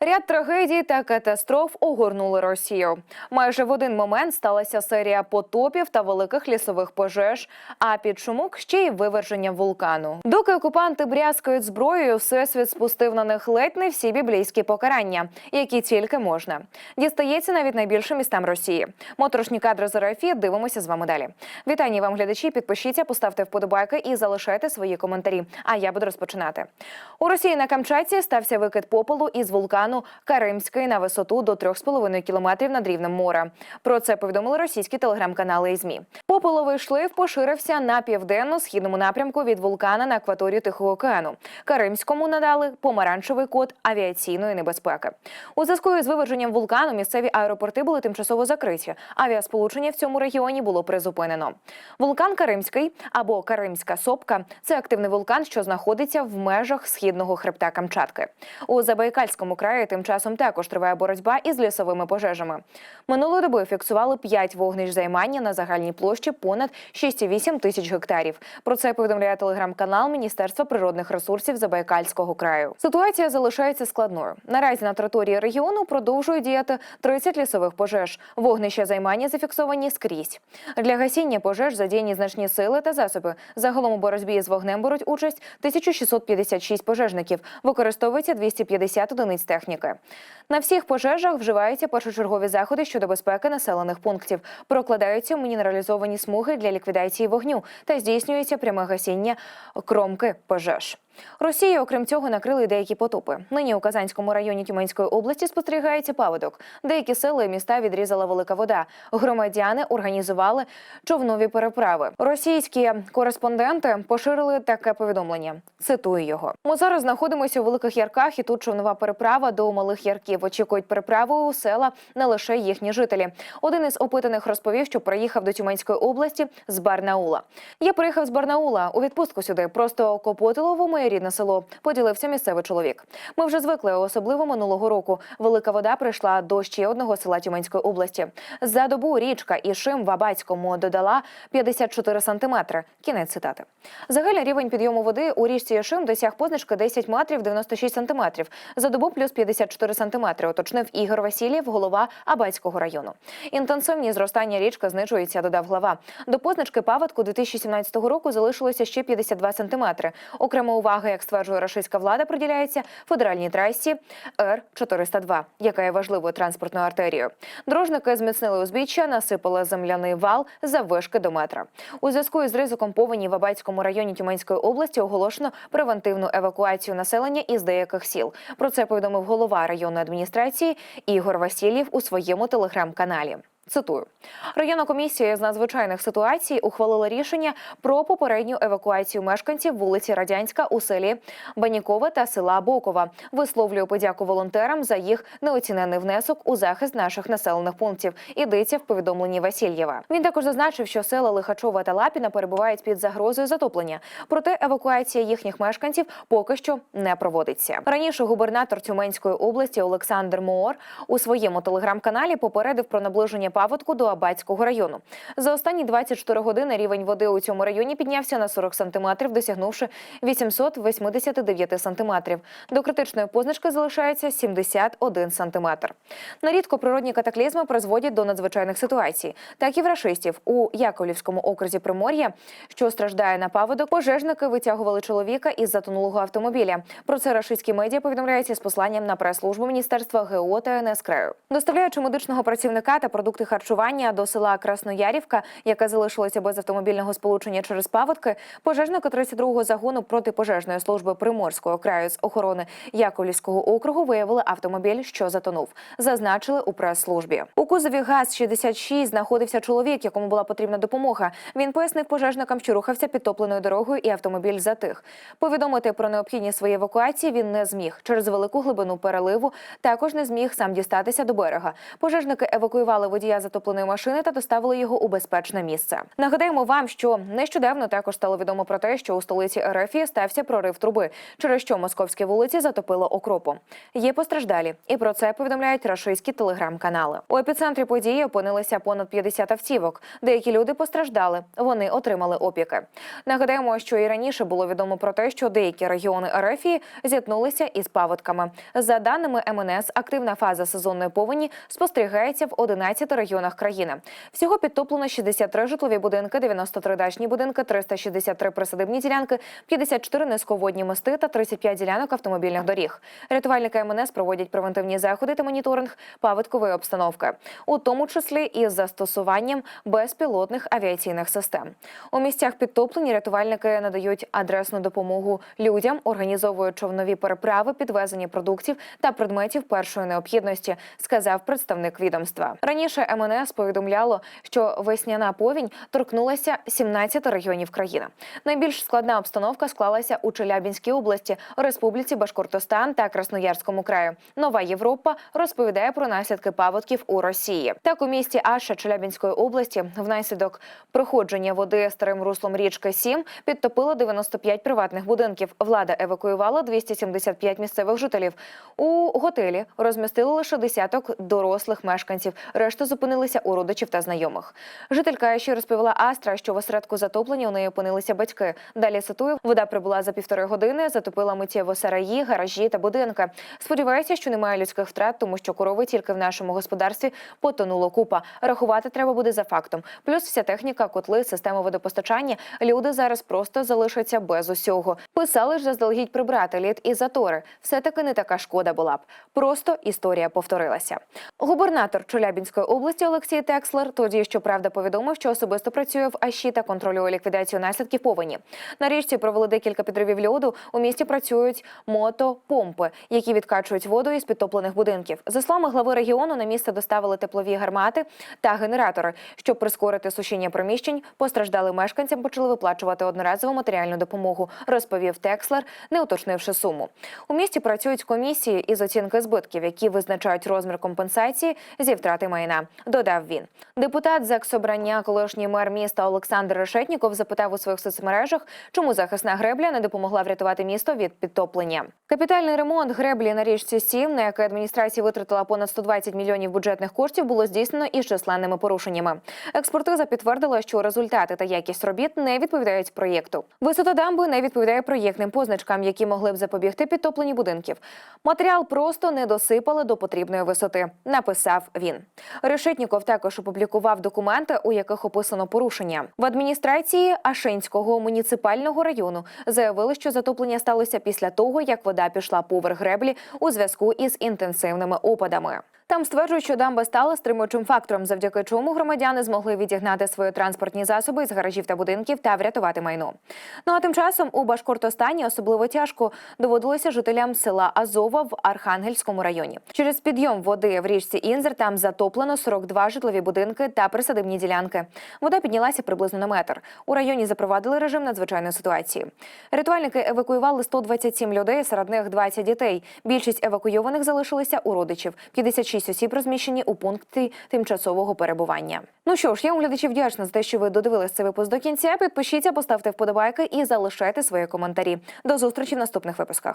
Ряд трагедій та катастроф огорнули Росію. Майже в один момент сталася серія потопів та великих лісових пожеж, а під шумок ще й виверження вулкану. Доки окупанти брязкають зброєю, всесвіт спустив на них ледь не всі біблійські покарання, які тільки можна. Дістається навіть найбільшим містам Росії. Моторошні кадри з РФ дивимося з вами далі. Вітання вам, глядачі. Підпишіться, поставте вподобайки і залишайте свої коментарі. А я буду розпочинати. У Росії на Камчатці стався викид попелу із вулкану Каримський на висоту до 3,5 кілометрів над рівнем моря. Про це повідомили російські телеграм-канали і змі. Попеловий шлейф поширився на південно-східному напрямку від вулкана на акваторію Тихого океану. Каримському надали помаранчевий код авіаційної небезпеки. У зв'язку із виверженням вулкану місцеві аеропорти були тимчасово закриті. Авіасполучення в цьому регіоні було призупинено. Вулкан Каримський або Каримська сопка це активний вулкан, що знаходиться в межах східного хребта Камчатки. У Забайкальському краї тим часом також триває боротьба із лісовими пожежами. Минулої доби фіксували 5 вогнищ займання на загальній площі понад 6,8 тисяч гектарів. Про це повідомляє телеграм-канал Міністерства природних ресурсів Забайкальського краю. Ситуація залишається складною. Наразі на території регіону продовжують діяти 30 лісових пожеж. Вогнища займання зафіксовані скрізь. Для гасіння пожеж задіяні значні сили та засоби. Загалом у боротьбі з вогнем беруть участь 1656 пожежників. Використовується 250 одиниць техніки. На всіх пожежах вживаються першочергові заходи щодо безпеки населених пунктів. Прокладаються мінералізовані смуги для ліквідації вогню та здійснюється пряме гасіння кромки пожеж. Росія, окрім цього, накрили деякі потопи. Нині у Казанському районі Тюменської області спостерігається паводок. Деякі сели і міста відрізала велика вода. Громадяни організували човнові переправи. Російські кореспонденти поширили таке повідомлення. Цитую його: ми зараз знаходимося у великих ярках, і тут човнова переправа до малих ярків. Очікують переправу у села не лише їхні жителі. Один із опитаних розповів, що приїхав до Тюменської області з Барнаула. Я приїхав з Барнаула у відпустку сюди. Просто Копотилово рідне село. Поділився місцевий чоловік. Ми вже звикли, особливо минулого року. Велика вода прийшла до ще одного села Тюменської області. За добу річка Ішим в Абацькому додала 54 сантиметри. Кінець цитати. Загальний рівень підйому води у річці Ішим досяг позначки 10 метрів 96 сантиметрів. За добу плюс 54 сантиметри, уточнив Ігор Васильєв, голова Абацького району. Інтенсивність зростання річки знижується, додав глава. До позначки паводку 2017 року залишилося ще 52 сантиметри. Окрема увага, як стверджує рашистська влада, приділяється федеральній трасі Р-402, яка є важливою транспортною артерією. Дорожники зміцнили узбіччя, насипали земляний вал за вишки до метра. У зв'язку із ризиком повені в Абацькому районі Тюменської області оголошено превентивну евакуацію населення із деяких сіл. Про це повідомив голова районної адміністрації Ігор Васильєв у своєму телеграм-каналі. Цитую, районна комісія з надзвичайних ситуацій ухвалила рішення про попередню евакуацію мешканців вулиці Радянська у селі Банікове та села Бокова. Висловлюю подяку волонтерам за їх неоцінений внесок у захист наших населених пунктів. Ідеться в повідомленні Васильєва. Він також зазначив, що села Лихачова та Лапіна перебувають під загрозою затоплення. Проте евакуація їхніх мешканців поки що не проводиться. Раніше губернатор Тюменської області Олександр Моор у своєму телеграм-каналі попередив про наближення паводку до Абацького району. За останні 24 години рівень води у цьому районі піднявся на 40 сантиметрів, досягнувши 889 сантиметрів. До критичної позначки залишається 71 сантиметр. Нарідко природні катаклізми призводять до надзвичайних ситуацій. Так і в рашистів у Яковлівському окрузі Примор'я, що страждає на паводок, пожежники витягували чоловіка із затонулого автомобіля. Про це рашистські медіа повідомляються з посланням на прес-службу Міністерства ГО та НС краю. Доставляючи медичного працівника та продукти харчування до села Красноярівка, яке залишилося без автомобільного сполучення через паводки, пожежники 32-го загону протипожежної служби Приморського краю з охорони Яковлівського округу виявили автомобіль, що затонув. Зазначили у прес-службі. У кузові ГАЗ-66 знаходився чоловік, якому була потрібна допомога. Він пояснив пожежникам, що рухався підтопленою дорогою, і автомобіль затих. Повідомити про необхідність своєї евакуації він не зміг через велику глибину переливу. Також не зміг сам дістатися до берега. Пожежники евакуювали водія водія затопленої машини та доставили його у безпечне місце. Нагадаємо вам, що нещодавно також стало відомо про те, що у столиці РФ стався прорив труби, через що московські вулиці затопило окропом. Є постраждалі, і про це повідомляють рашистські телеграм-канали. У епіцентрі події опинилися понад 50 автівок. Деякі люди постраждали. Вони отримали опіки. Нагадаємо, що і раніше було відомо про те, що деякі регіони РФ зіткнулися із паводками. За даними МНС, активна фаза сезонної повені спостерігається в 11 регіонах країни. Всього підтоплено 63 житлові будинки, 93 дачні будинки, 363 присадибні ділянки, 54 низьководні мости та 35 ділянок автомобільних доріг. Рятувальники МНС проводять превентивні заходи та моніторинг паводкової обстановки, у тому числі із застосуванням безпілотних авіаційних систем. У місцях підтоплень рятувальники надають адресну допомогу людям, організовують човнові переправи, підвезення продуктів та предметів першої необхідності, сказав представник відомства. Раніше МНС повідомляло, що весняна повінь торкнулася 17 регіонів країни. Найбільш складна обстановка склалася у Челябінській області, Республіці Башкортостан та Красноярському краю. Нова Європа розповідає про наслідки паводків у Росії. Так у місті Аша Челябінської області внаслідок проходження води старим руслом річки Сім підтопило 95 приватних будинків. Влада евакуювала 275 місцевих жителів. У готелі розмістили лише десяток дорослих мешканців. Решта зупинилися у родичів та знайомих. Жителька ще розповіла Астра, що в осередку затоплення у неї опинилися батьки. Далі цитую, вода прибула за півтори години, затопила миттєво сараї, гаражі та будинки. Сподіваюся, що немає людських втрат, тому що корови тільки в нашому господарстві потонуло купа. Рахувати треба буде за фактом. Плюс вся техніка, котли, система водопостачання. Люди зараз просто залишаться без усього. Писали ж заздалегідь прибрати лід і затори. Все таки не така шкода була б. Просто історія повторилася. Губернатор Челябінської області Олексій Текслер тоді, щоправда, повідомив, що особисто працює в АЩІ та контролює ліквідацію наслідків повені. На річці провели декілька підривів льоду. У місті працюють мотопомпи, які відкачують воду із підтоплених будинків. За словами глави регіону, на місце доставили теплові гармати та генератори. Щоб прискорити сушіння приміщень, постраждалим мешканцям почали виплачувати одноразову матеріальну допомогу, розповів Текслер, не уточнивши суму. У місті працюють комісії із оцінки збитків, які визначають розмір компенсації зі втрати майна. Додав він. Депутат Заксобрання, колишній мер міста Олександр Решетніков запитав у своїх соцмережах, чому захисна гребля не допомогла врятувати місто від підтоплення. Капітальний ремонт греблі на річці Сім, на який адміністрація витратила понад 120 мільйонів бюджетних коштів, було здійснено із численними порушеннями. Експертиза підтвердила, що результати та якість робіт не відповідають проєкту. Висота дамби не відповідає проєктним позначкам, які могли б запобігти підтопленню будинків. Матеріал просто не досипали до потрібної висоти. Написав він. Решетніков також опублікував документи, у яких описано порушення. В адміністрації Ашинського муніципального району заявили, що затоплення сталося після того, як вода пішла поверх греблі у зв'язку із інтенсивними опадами. Там стверджують, що дамба стала стримуючим фактором, завдяки чому громадяни змогли відігнати свої транспортні засоби з гаражів та будинків та врятувати майно. Ну а тим часом у Башкортостані особливо тяжко доводилося жителям села Азова в Архангельському районі. Через підйом води в річці Інзер там затоплено 42 житлові будинки та присадибні ділянки. Вода піднялася приблизно на метр. У районі запровадили режим надзвичайної ситуації. Рятувальники евакуювали 127 людей, серед них 20 дітей. Більшість евакуйованих залишилися у родичів. 56 осіб розміщені у пункті тимчасового перебування. Ну що ж, я вам глядачі вдячна за те, що ви додивились цей випуск до кінця. Підпишіться, поставте вподобайки і залишайте свої коментарі. До зустрічі в наступних випусках.